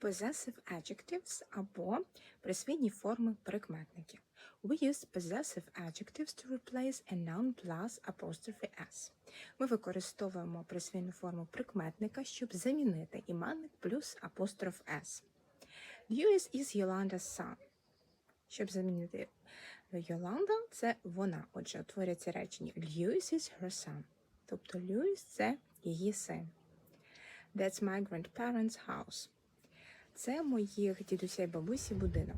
Possessive adjectives або присвійні форми прикметників. We use possessive adjectives to replace a noun plus apostrophe s. Ми використовуємо присвійну форму прикметника, щоб замінити іменник плюс апостроф s. Lewis is Yolanda's son. Щоб замінити Йоланда, це вона. Отже, утворюється речення Lewis is her son. Тобто Lewis – це її син. That's my grandparents' house. Це моїх дідуся і бабусі будинок.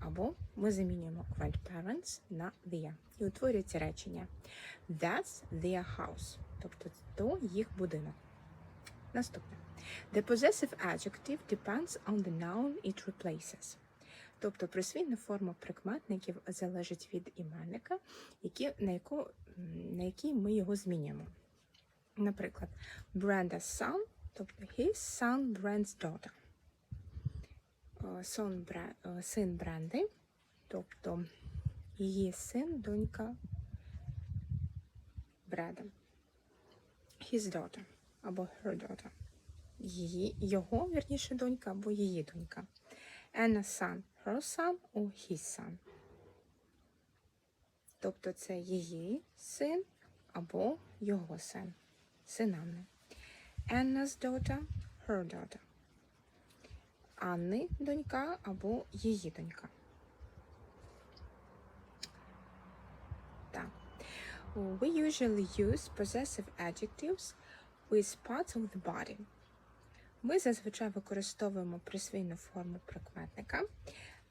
Або ми замінюємо grandparents на their. І утворюється речення That's their house. Тобто то їх будинок. Наступне. The possessive adjective depends on the noun it replaces. Тобто присвійна форма прикметників залежить від іменника, які, на, яку, на який ми його змінюємо. Наприклад, Brenda's son, тобто his son Brand's daughter. Е, е, Син Бренди, тобто її син, донька Бреда. His daughter або her daughter. Її, його, вірніше, донька або її донька. Anna's son, her son or his son. Тобто це її син або його син. Синамне. Anna's daughter, her daughter. Анни донька або її донька. We usually use possessive adjectives with parts of the body. Ми зазвичай використовуємо присвійну форму прикметника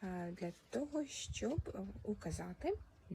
е, для того, щоб е, указати